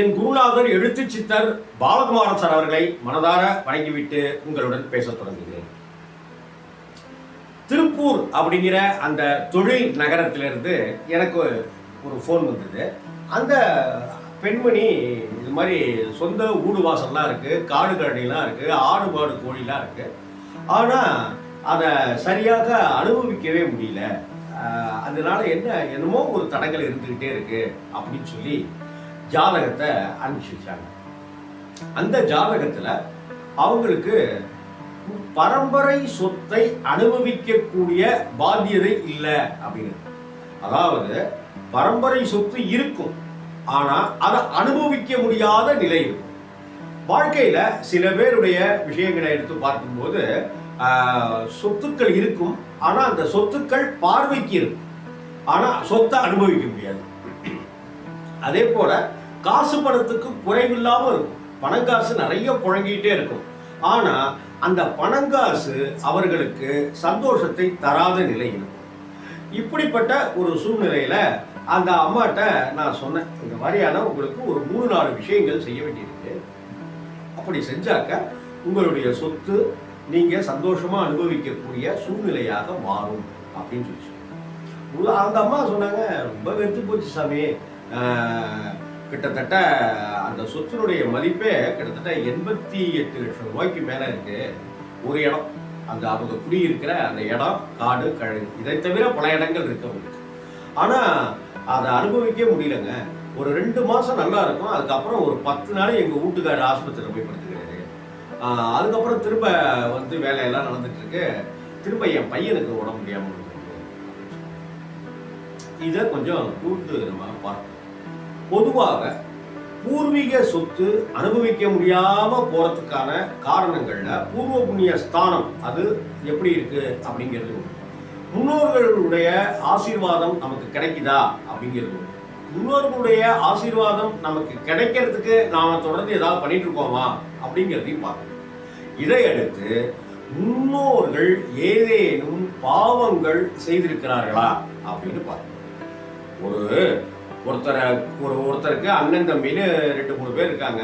என் குருநாதர் எழுத்து சித்தர் பாலகுமாரன் சார் அவர்களை மனதார வணங்கிவிட்டு உங்களுடன் பேசத் தொடங்குகிறேன். திருப்பூர் அப்படிங்கிற அந்த தொழில் நகரத்திலிருந்து எனக்கு ஒரு ஃபோன் வந்தது. அந்த பெண்மணி இது மாதிரி சொந்த ஊடு வாசல்லாம் இருக்குது காடு கரடிலாம் இருக்குது ஆடு மாடு கோழிலாம் இருக்குது ஆனால் அதை சரியாக அனுபவிக்கவே முடியல. அதனால என்ன என்னமோ ஒரு தடங்கள் இருந்துக்கிட்டே இருக்குது அப்படின்னு சொல்லி ஜாதகத்தை அனுப்பிச்சு வச்சாங்க. அந்த ஜாதகத்தில் அவங்களுக்கு பரம்பரை சொத்தை அனுபவிக்கக்கூடிய பாத்தியதை இல்லை அப்படின்னு. அதாவது பரம்பரை சொத்து இருக்கும் ஆனா அதை அனுபவிக்க முடியாத நிலை இருக்கும். வாழ்க்கையில சில பேருடைய விஷயங்களை எடுத்து பார்க்கும்போது சொத்துக்கள் இருக்கும் ஆனா அந்த சொத்துக்கள் பார்வைக்கு இருக்கும். ஆனா சொத்தை அனுபவிக்க முடியாது. அதே போல காசு பணத்துக்கு குறைவில்லாமல் இருக்கும். பணங்காசு நிறைய புழங்கிட்டே இருக்கும். ஆனால் அந்த பணங்காசு அவர்களுக்கு சந்தோஷத்தை தராத நிலை இருக்கும் இப்படிப்பட்ட ஒரு சூழ்நிலையில் அந்த அம்மாட்ட நான் சொன்னேன் இந்த மாதிரியான உங்களுக்கு ஒரு மூணு நாலு விஷயங்கள் செய்ய வேண்டியிருக்கு. அப்படி செஞ்சாக்க உங்களுடைய சொத்து நீங்கள் சந்தோஷமாக அனுபவிக்கக்கூடிய சூழ்நிலையாக மாறும். அப்படின்னு சொல்லி உள்ள அந்த அம்மா சொன்னாங்க ரொம்ப வெறுத்து போச்சு சாமி. கிட்டத்தட்ட அந்த சொத்தினுடைய மதிப்பே கிட்டத்தட்ட எண்பத்தி எட்டு லட்சம் ரூபாய்க்கு மேலே இருக்கு. ஒரு இடம். அந்த அவங்க குடியிருக்கிற அந்த இடம் காடு கழகு இதை தவிர பல இடங்கள் இருக்கு அவங்களுக்கு. ஆனால் அதை அனுபவிக்க முடியலங்க. ஒரு ரெண்டு மாதம் நல்லா இருக்கும். அதுக்கப்புறம் ஒரு பத்து நாள் எங்கள் வீட்டுக்காரர் ஆஸ்பத்திரியில் போய் படுத்துக்கிறாரு. அதுக்கப்புறம் திரும்ப வந்து வேலையெல்லாம் நடந்துட்டு இருக்கு திரும்ப என் பையனுக்கு உடம்பு முடியாமல் இருக்கு இதை கொஞ்சம் கூட்டு நம்ம பார்ப்போம். பொதுவாக பூர்வீக சொத்து அனுபவிக்க முடியாம போறதுக்கான காரணங்கள்ல பூர்வ புண்ணிய ஸ்தானம் அது எப்படி இருக்கு அப்படிங்கிறது முன்னோர்களுடைய ஆசீர்வாதம் நமக்கு கிடைக்குதா அப்படிங்கிறது முன்னோர்களுடைய ஆசீர்வாதம் நமக்கு கிடைக்கிறதுக்கு நாம தொடர்ந்து ஏதாவது பண்ணிட்டு இருக்கோமா அப்படிங்கிறதையும் பார்க்கணும். இதையடுத்து முன்னோர்கள் ஏதேனும் பாவங்கள் செய்திருக்கிறார்களா அப்படின்னு பார்க்கணும். ஒரு ஒருத்தரை ஒரு ஒருத்தருக்கு அண்ணன் தம்பின்னு ரெண்டு மூணு பேர் இருக்காங்க.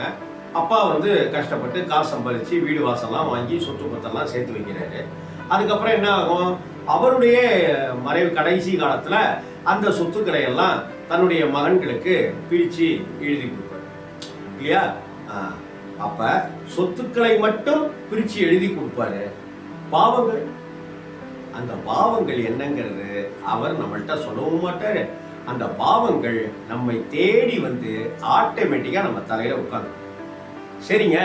அப்பா வந்து கஷ்டப்பட்டு காசு சம்பாதிச்சு வீடு வாசல்லாம் வாங்கி சொத்து பத்தெல்லாம் சேர்த்து வைக்கிறாரு. அதுக்கப்புறம் என்ன ஆகும்? அவருடைய மறைவு கடைசி காலத்தில் அந்த சொத்துக்களை எல்லாம் தன்னுடைய மகன்களுக்கு பிரித்து எழுதி கொடுப்பாரு. இல்லையா? அப்போ சொத்துக்களை மட்டும் பிரித்து எழுதி கொடுப்பாரு. பாவங்கள். அந்த பாவங்கள் என்னங்கிறது அவர் நம்மள்கிட்ட சொல்லவும் மாட்டார். அந்த பாவங்கள் நம்மை தேடி வந்து ஆட்டோமேட்டிக்காக நம்ம தலையில் உட்காந்து சரிங்க.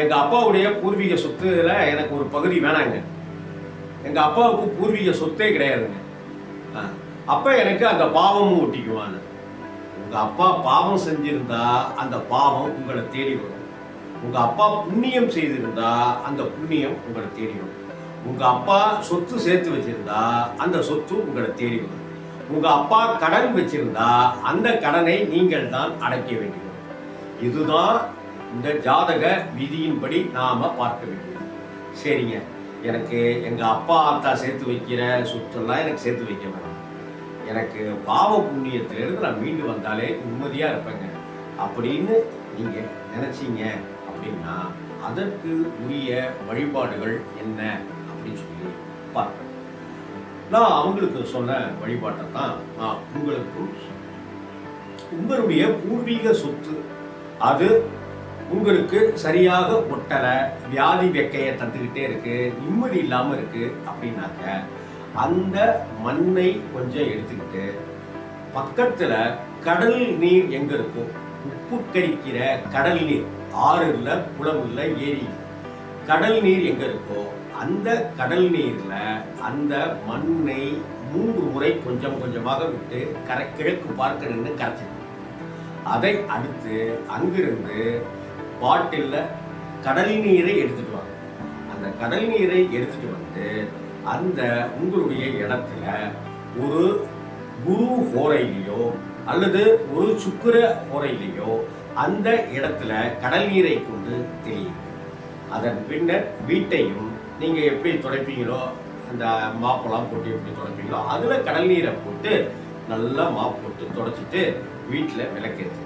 எங்கள் அப்பாவுடைய பூர்வீக சொத்துல எனக்கு ஒரு பகுதி வேணாங்க. எங்கள் அப்பாவுக்கு பூர்வீக சொத்தே கிடையாதுங்க. அப்போ எனக்கு அந்த பாவமும் ஒட்டிக்குவான்னு உங்கள் அப்பா பாவம் செஞ்சிருந்தா அந்த பாவம் உங்களை தேடி வரும். உங்கள் அப்பா புண்ணியம் செய்திருந்தா அந்த புண்ணியம் உங்களை தேடி வரும். உங்கள் அப்பா சொத்து சேர்த்து வச்சிருந்தா அந்த சொத்து உங்களை தேடி வரும். உங்க அப்பா கடன் வச்சிருந்தா அந்த கடனை நீங்கள் தான் அடைக்க வேண்டியது. இதுதான் இந்த ஜாதக விதியின்படி நாம பார்க்க வேண்டியது. சரிங்க. எனக்கு எங்க அப்பா ஆத்தா சேர்த்து வைக்கிற சொத்தெல்லாம் எனக்கு சேர்த்து வைக்க வேணாம். எனக்கு பாவ புண்ணியத்திலிருந்து நான் மீண்டு வந்தாலே நிம்மதியா இருப்பேங்க. அப்படின்னு நீங்க நினைச்சீங்க அப்படின்னா அதற்கு உரிய வழிபாடுகள் என்ன அப்படின்னு சொல்லி பார்க்கணும் நான் அவங்களுக்கு சொன்ன வழிபாட்டை தான் நான் உங்களுக்கும் உங்களுடைய பூர்வீக சொத்து அது உங்களுக்கு சரியாக ஒட்டலை வியாதி வெக்கையை தந்துக்கிட்டே இருக்கு நிம்மதி இல்லாமல் இருக்கு அப்படின்னாக்க அந்த மண்ணை கொஞ்சம் எடுத்துக்கிட்டு பக்கத்தில் கடல் நீர் எங்க இருக்கும் உப்பு கடிக்கிற கடல் நீர் ஆறு இல்லை குளம் இல்லை ஏரி கடல் நீர் எங்க இருக்கோ அந்த கடல் நீர்ல அந்த மண்ணை மூன்று முறை கொஞ்சம் கொஞ்சமாக விட்டு கரை கிழக்கு பார்க்க நின்று கரைச்சிடும் அதை அடுத்து அங்கிருந்து பாட்டில்ல கடல் நீரை எடுத்துட்டு வாங்க அந்த கடல் நீரை எடுத்துட்டு வந்து அந்த உங்களுடைய இடத்துல ஒரு குரு ஹோரையிலையோ அல்லது ஒரு சுக்கிர ஹோரையிலையோ அந்த இடத்துல கடல் நீரை கொண்டு தெரியும் அதன் பின்னர் வீட்டையும் நீங்கள் எப்படி துடைப்பீங்களோ அந்த மாப்பெல்லாம் போட்டு எப்படி துடைப்பீங்களோ அதில் கடல் நீரை போட்டு நல்லா மாப் போட்டு துடைச்சிட்டு வீட்டில் விளக்கேற்று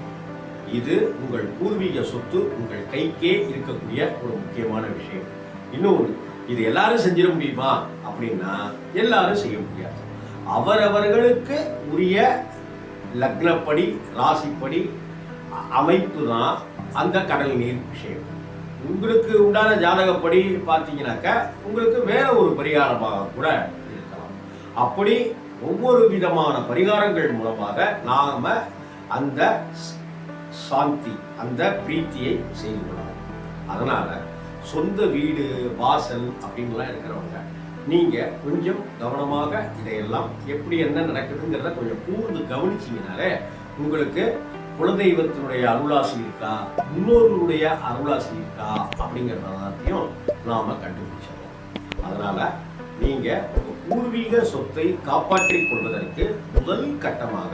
இது உங்கள் பூர்வீக சொத்து உங்கள் கைக்கே இருக்கக்கூடிய ஒரு முக்கியமான விஷயம். இன்னொன்று இது எல்லாரும் செஞ்சிட முடியுமா? அப்படின்னா எல்லாரும் செய்ய முடியாது. அவரவர்களுக்கு உரிய லக்னப்படி ராசிப்படி அமைப்பு தான் அந்த கடல் நீர் விஷயம். உங்களுக்கு உண்டான ஜாதகப்படி பார்த்தீங்கன்னாக்கா உங்களுக்கு வேற ஒரு பரிகாரமாக கூட இருக்கலாம். அப்படி ஒவ்வொரு விதமான பரிகாரங்கள் மூலமாக நாம அந்த ஸ்- சாந்தி அந்த பிரீத்தியை செய்து கொள்ளலாம். அதனால சொந்த வீடு வாசல் அப்படின்லாம் இருக்கிறவங்க நீங்க கொஞ்சம் கவனமாக இதையெல்லாம் எப்படி என்ன நடக்குதுங்கிறத கொஞ்சம் கூர்ந்து கவனிச்சீங்கனாலே உங்களுக்கு குலதெய்வத்தினுடைய அருளாசி இருக்கா? முன்னோர்களுடைய அருளாசி இருக்கா? அப்படிங்கிறத எல்லாத்தையும் நாம கண்டுபிடிச்சிடலாம் அதனால நீங்க பூர்வீக சொத்தை காப்பாற்றிக் கொள்வதற்கு முதல் கட்டமாக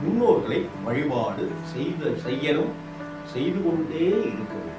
முன்னோர்களை வழிபாடு செய்து செய்யணும் செய்து கொண்டே இருக்க வேண்டும்